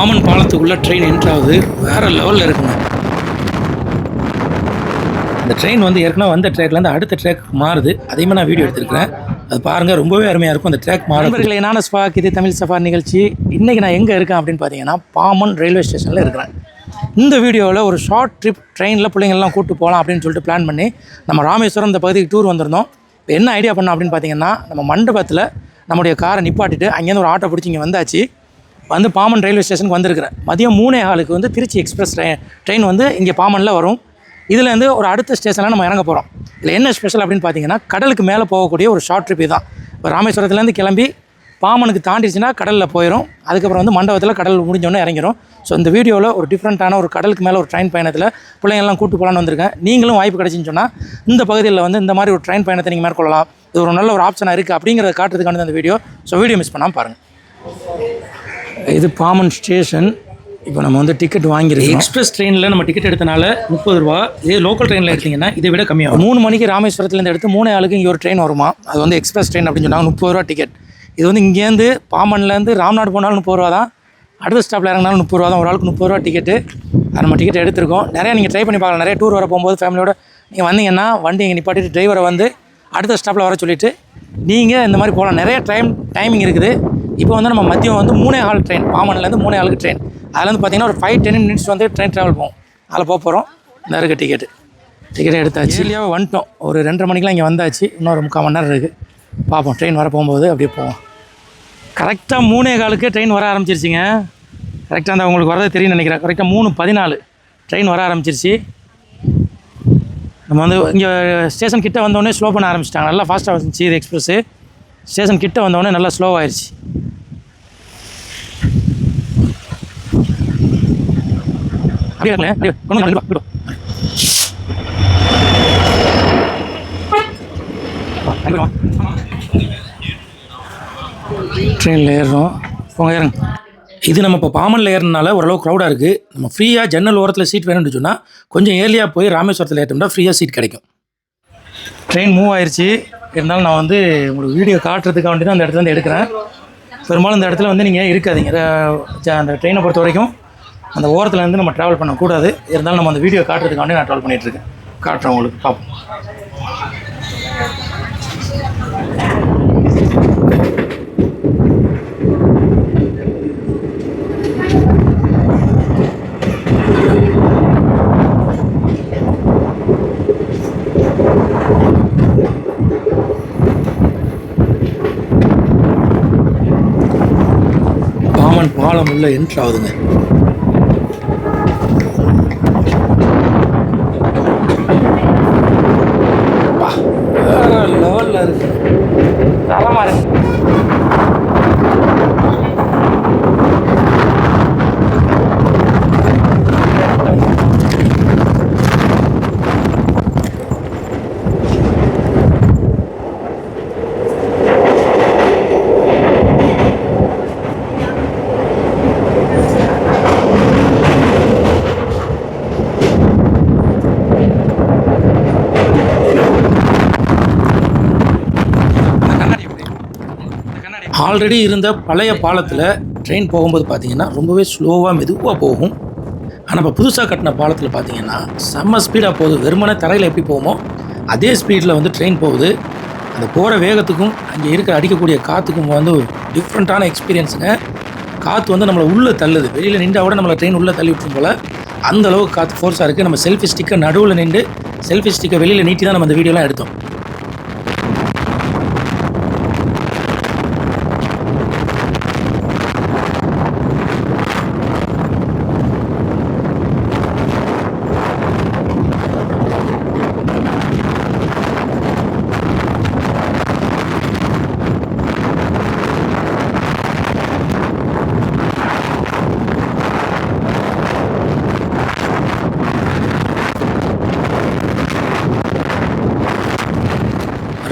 Pamban பாலத்துக்குள்ளே train என்ட்ராகுது வேறு லெவலில் இருக்குங்க. இந்த ட்ரெயின் வந்து ஏற்கனவே வந்த ட்ராக்லேருந்து அடுத்த ட்ராக் மாறுது. அதையுமே நான் வீடியோ எடுத்துருக்கிறேன். அது பாருங்கள் ரொம்பவே அருமையாக இருக்கும். அந்த ட்ராக் மாறும் நண்பர்களே என்னான ஸ்பாக் இது தமிழ் சஃபார் நிகழ்ச்சி. இன்றைக்கி நான் எங்கே இருக்கேன் அப்படின்னு பார்த்தீங்கன்னா பாமன் ரயில்வே ஸ்டேஷனில் இருக்கிறேன். இந்த வீடியோவில் ஒரு ஷார்ட் ட்ரிப் ட்ரெயினில் பிள்ளைங்கள்லாம் கூட்டு போகலாம் அப்படின்னு சொல்லிட்டு பிளான் பண்ணி நம்ம ராமேஸ்வரம் இந்த பகுதிக்கு டூர் வந்திருந்தோம். இப்போ என்ன ஐடியா பண்ணோம் அப்படின்னு பார்த்தீங்கன்னா நம்ம மண்டபத்தில் நம்முடைய காரை நிப்பாட்டிட்டு அங்கேருந்து ஒரு ஆட்டோ பிடிச்சி இங்கே வந்தாச்சு. வந்து பாமன் ரயில்வே ஸ்டேஷனுக்கு வந்திருக்கிறேன். மதியம் மூணே ஹாலுக்கு வந்து திருச்சி எக்ஸ்பிரஸ் ட்ரெயின் ட்ரெயின் வந்து இங்கே பாமனில் வரும். இதுலேருந்து ஒரு அடுத்த ஸ்டேஷனில் நம்ம இறங்க போகிறோம் இதில் என்ன ஸ்பெஷல் அப்படின்னு பார்த்தீங்கன்னா கடலுக்கு மேலே போகக்கூடிய ஒரு ஷார்ட் ட்ரிப் தான் இப்போ ராமேஸ்வரத்துலேருந்து கிளம்பி பாமனுக்கு தாண்டிச்சுன்னா கடலில் போயிடும் அதுக்கப்புறம் வந்து மண்டபத்தில் கடல் முடிஞ்சோடனே இறங்கிடும் ஸோ இந்த வீடியோவில் ஒரு டிஃப்ரெண்ட்டான ஒரு கடலுக்கு மேலே ஒரு ட்ரெயின் பயணத்தில் பிள்ளைங்கள்லாம் கூட்டு போகலான்னு வந்திருக்கேன். நீங்களும் வாய்ப்பு கிடச்சின்னு சொன்னால் இந்த பகுதியில் வந்து இந்த மாதிரி ஒரு ட்ரெயின் பயணத்தை நீங்கள் மேற்கொள்ளலாம். இது ஒரு நல்ல ஒரு ஆப்ஷனாக இருக்குது அப்படிங்கிறத காட்டுறதுக்கான அந்த வீடியோ. ஸோ வீடியோ மிஸ் பண்ணாமல் பாருங்கள் இது பாமன் ஸ்டேஷன் இப்போ நம்ம வந்து டிக்கெட் வாங்கியிருக்கோம். எக்ஸ்பிரஸ் ட்ரெயினில் நம்ம டிக்கெட் எடுத்தனால முப்பது ரூபா. இதே லோக்கல் ட்ரெயினில் எடுத்தீங்கன்னா இதை விட கம்மியாகும். மூணு மணிக்கு ராமேஸ்வரத்துலேருந்து எடுத்து மூணு ஆளுக்கு இங்கே ஒரு ட்ரெயின் வருமா? அது வந்து எக்ஸ்பிரஸ் ட்ரெயின் அப்படின்னு சொன்னாங்க. முப்பது ரூபா டிக்கெட் இது வந்து இங்கேருந்து பாமன்லேருந்து ராம்நாடு போனாலும் முப்பது ரூபா தான். அடுத்த ஸ்டாப்பில் இறங்கினாலும் முப்பது ரூபா தான். ஒரு ஆளுக்கு முப்பது ரூபா டிக்கெட்டு அது நம்ம டிக்கெட் எடுத்திருக்கோம். நிறையா நீங்கள் ட்ரை பண்ணி பார்க்கலாம். நிறைய டூர் வர போகும்போது ஃபேமிலியோட நீங்கள் வந்தீங்கன்னா வண்டி இங்கே நிப்பாட்டிட்டு டிரைவரை வந்து அடுத்த ஸ்டாப்பில் வர சொல்லிவிட்டு நீங்கள் இந்த மாதிரி போகலாம் நிறைய டைம் டைமிங் இருக்குது. இப்போ வந்து நம்ம மதியம் வந்து மூணே ஹால் ட்ரெயின் பாமன்லேருந்து மூணே ஹாலுக்கு ட்ரெயின் அதில் வந்து பார்த்தீங்கன்னா ஒரு ஃபைவ் டென் மினிட்ஸ் வந்து ட்ரெயின் ட்ராவல் போகும். அதில் போக போகிறோம் இந்த இருக்க டிக்கெட்டு டிக்கெட்டை எடுத்தாச்சு. இல்லையாவே வந்துட்டோம். ஒரு ரெண்டரை மணிக்கெலாம் இங்கே வந்தாச்சு. இன்னொரு முக்கால் மணி நேரம் இருக்குது பார்ப்போம் ட்ரெயின் வர போகும்போது அப்படியே போவோம். கரெக்டாக மூணே காலுக்கு ட்ரெயின் வர ஆரம்பிச்சிருச்சுங்க. கரெக்டாக அந்த உங்களுக்கு வரது தெரியும் நினைக்கிறேன். கரெக்டாக மூணு பதினாலு ட்ரெயின் வர ஆரம்பிச்சிருச்சு. நம்ம வந்து இங்கே ஸ்டேஷன் கிட்ட வந்தோடனே ஸ்லோ பண்ண ஆரம்பிச்சிட்டாங்க. நல்லா ஃபாஸ்ட்டாக வந்துச்சு இது எக்ஸ்பிரஸ்ஸு ஸ்டேஷன் கிட்ட வந்தோடனே நல்லா ஸ்லோ ஆயிடுச்சு அப்படியே இருக்கல அப்படியே கொண்டு வந்து விடு ட்ரெயினில் ஏறுறோம். போங்க ஏறுங்க. இது நம்ம இப்போ பாமனில் ஏறினால ஓரளவு க்ரௌடாக இருக்குது நம்ம ஃப்ரீயாக ஜன்னல் ஓரத்தில் சீட் வேணும்னு சொன்னால் கொஞ்சம் ஏர்லியாக போய் ராமேஸ்வரத்தில் ஏற்றோம்னா ஃப்ரீயாக சீட் கிடைக்கும். ட்ரெயின் மூவ் ஆயிடுச்சு இருந்தாலும் நான் வந்து உங்களுக்கு வீடியோ காட்டுறதுக்காக வேண்டி தான் அந்த இடத்துல வந்து எடுக்கிறேன். பெரும்பாலும் இந்த இடத்துல வந்து நீங்கள் இருக்காதீங்க. ஜ- அந்த ட்ரெயினை பொறுத்த வரைக்கும் அந்த ஓரத்தில் இருந்து நம்ம ட்ராவல் பண்ணக்கூடாது. இருந்தாலும் நம்ம அந்த வீடியோ காட்டுறதுக்காண்டி நான் ட்ராவல் பண்ணிகிட்ருக்கேன் காட்டுறேன் உங்களுக்கு பார்ப்போம் பாமன் உள்ளே என்ட்ரு ஆகுதுங்க வேற லெவலில் இருக்கு. தரமாக இருக்கு. ஆல்ரெடி இருந்த பழைய பாலத்தில் ட்ரெயின் போகும்போது பார்த்தீங்கன்னா ரொம்பவே ஸ்லோவாக மெதுவாக போகும். ஆனால் இப்போ புதுசாக கட்டின பாலத்தில் பார்த்தீங்கன்னா செம்ம ஸ்பீடாக போகுது. வெறுமனே தரையில் எப்படி போகுமோ அதே ஸ்பீடில் வந்து ட்ரெயின் போகுது. அந்த போகிற வேகத்துக்கும் அங்கே இருக்கிற அடிக்கக்கூடிய காற்றுக்கும் வந்து டிஃப்ரெண்ட்டான எக்ஸ்பீரியன்ஸுங்க காற்று வந்து நம்மளை உள்ளே தள்ளுது. வெளியில் நின்றா கூட நம்மளை ட்ரெயின் உள்ளே தள்ளி விட்டுரும் போல். அந்த அளவுக்கு காற்று ஃபோர்ஸாக இருக்குது நம்ம செல்ஃபி ஸ்டிக்கை நடுவில் நின்று செல்ஃபி ஸ்டிக்கை வெளியில் நீட்டி தான் நம்ம அந்த வீடியோலாம் எடுத்தோம்.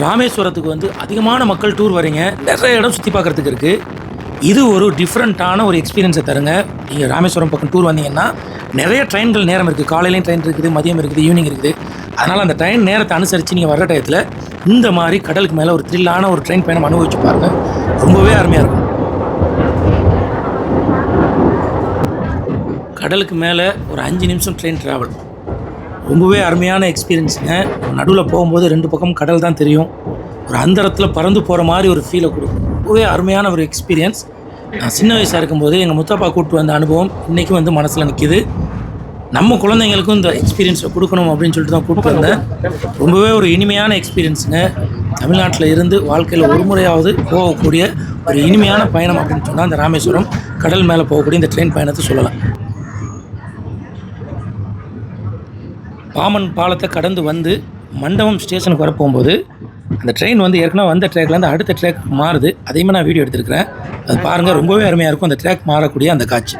ராமேஸ்வரத்துக்கு வந்து அதிகமான மக்கள் டூர் வரீங்க நிறைய இடம் சுற்றி பார்க்குறதுக்கு இருக்குது இது ஒரு டிஃப்ரெண்ட்டான ஒரு எக்ஸ்பீரியன்ஸை தருங்க. நீங்கள் ராமேஸ்வரம் பக்கம் டூர் வந்தீங்கன்னா நிறைய ட்ரெயின்கள் நேரம் இருக்குது காலையிலையும் ட்ரெயின் இருக்குது மதியம் இருக்குது ஈவினிங் இருக்குது. அதனால் அந்த ட்ரெயின் நேரத்தை அனுசரித்து நீங்கள் வர்ற டயத்தில் இந்த மாதிரி கடலுக்கு மேலே ஒரு த்ரில்லான ஒரு ட்ரெயின் பயணம் அனுபவிச்சு பாருங்கள் ரொம்பவே அருமையாக இருக்கும். கடலுக்கு மேலே ஒரு அஞ்சு நிமிஷம் ட்ரெயின் ட்ராவல் ரொம்பவே அருமையான எக்ஸ்பீரியன்ஸுங்க நடுவில் போகும்போது ரெண்டு பக்கம் கடல் தான் தெரியும். ஒரு அந்தரத்தில் பறந்து போகிற மாதிரி ஒரு ஃபீலை கொடுக்கும். ரொம்பவே அருமையான ஒரு எக்ஸ்பீரியன்ஸ் நான் சின்ன வயசாக இருக்கும்போது எங்கள் முத்தப்பா கூப்பிட்டு வந்த அனுபவம் இன்றைக்கும் வந்து மனசில் நிற்கிது நம்ம குழந்தைங்களுக்கும் இந்த எக்ஸ்பீரியன்ஸை கொடுக்கணும் அப்படின்னு சொல்லிட்டு தான் கூப்பிட்டு வந்தேன். ரொம்பவே ஒரு இனிமையான எக்ஸ்பீரியன்ஸுங்க தமிழ்நாட்டில் இருந்து வாழ்க்கையில் ஒரு முறையாவது போகக்கூடிய ஒரு இனிமையான பயணம் அப்படின்னு சொன்னால் இந்த ராமேஸ்வரம் கடல் மேலே போகக்கூடிய இந்த ட்ரெயின் பயணத்தை சொல்லலாம். பாமன் பாலத்தை கடந்து வந்து மண்டபம் ஸ்டேஷனுக்கு வர போகும்போது அந்த ட்ரெயின் வந்து ஏற்கனவே வந்த ட்ராக்லேருந்து அடுத்த ட்ராக் மாறுது. அதையுமே நான் வீடியோ எடுத்திருக்கிறேன். அது பாருங்கள் ரொம்பவே அருமையாக இருக்கும். அந்த ட்ராக் மாறக்கூடிய அந்த காட்சி.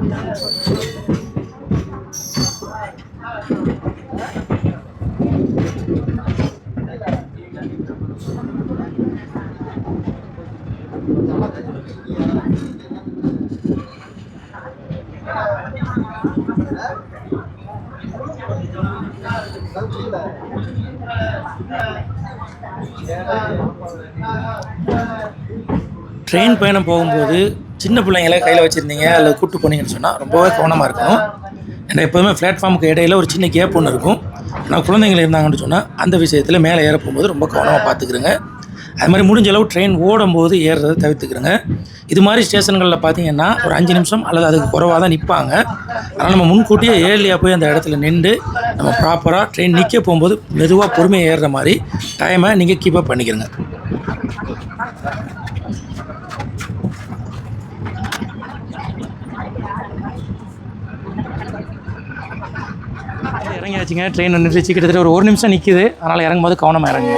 Yeah. ட்ரெயின் பயணம் போகும்போது சின்ன பிள்ளைங்கள கையில் வச்சுருந்தீங்க அல்லது கூப்பிட்டு போனீங்கன்னு சொன்னால் ரொம்பவே கவனமாக இருக்கணும். ஏன்னா எப்போதுமே பிளாட்ஃபார்முக்கு இடையில ஒரு சின்ன கேப் ஒன்று இருக்கும். ஆனால் குழந்தைங்க இருந்தாங்கன்னு சொன்னால் அந்த விஷயத்தில் மேலே ஏற போகும்போது ரொம்ப கவனமாக பார்த்துக்கிறங்க அது மாதிரி முடிஞ்ச அளவு ட்ரெயின் ஓடும்போது ஏறுறதை தவிர்த்துக்கிறங்க இது மாதிரி ஸ்டேஷன்களில் பார்த்தீங்கன்னா ஒரு அஞ்சு நிமிஷம் அல்லது அதுக்கு குறைவாக தான் நிற்பாங்க அதனால் நம்ம முன்கூட்டியே ஏர்லியாக போய் அந்த இடத்துல நின்று நம்ம ப்ராப்பராக ட்ரெயின் நிற்க போகும்போது மெதுவாக பொறுமையாக ஏறுற மாதிரி டைமை நீங்கள் கீப்பப் பண்ணிக்கிறங்க இறங்கியாச்சுங்க. ட்ரெயின் நின்றுச்சு கிட்டத்தட்ட ஒரு ஒரு நிமிஷம் நிற்கிது அதனால் இறங்கும்போது கவனமாக இறங்குங்க.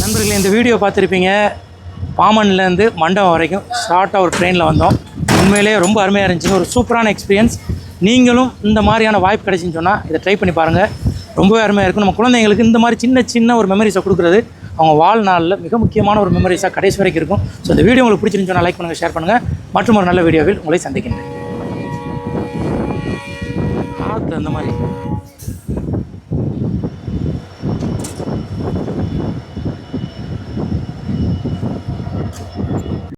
நண்பர்களே இந்த வீடியோ பார்த்துருப்பீங்க. பாமன்லேருந்து மண்டபம் வரைக்கும் ஷார்ட்டாக ஒரு ட்ரெயினில் வந்தோம். உண்மையிலேயே ரொம்ப அருமையாக இருந்துச்சு. ஒரு சூப்பரான எக்ஸ்பீரியன்ஸ் நீங்களும் இந்த மாதிரியான வாய்ப்பு கிடைச்சின்னு சொன்னால் இதை ட்ரை பண்ணி பாருங்கள் ரொம்பவே அருமையாக இருக்கும். நம்ம குழந்தைங்களுக்கு இந்த மாதிரி சின்ன சின்ன ஒரு மெமரிஸை கொடுக்குறது அவங்க வாழ்நாளில் மிக முக்கியமான ஒரு மெமரிஸாக கடைசி வரைக்கும் இருக்கும். ஸோ இந்த வீடியோ உங்களுக்கு பிடிச்சிருந்து சொன்னால் லைக் பண்ணுங்கள் ஷேர் பண்ணுங்கள் மற்றும் ஒரு நல்ல வீடியோவில் உங்களை சந்திக்கின்றேன் ஆற்றுல அந்த மாதிரி.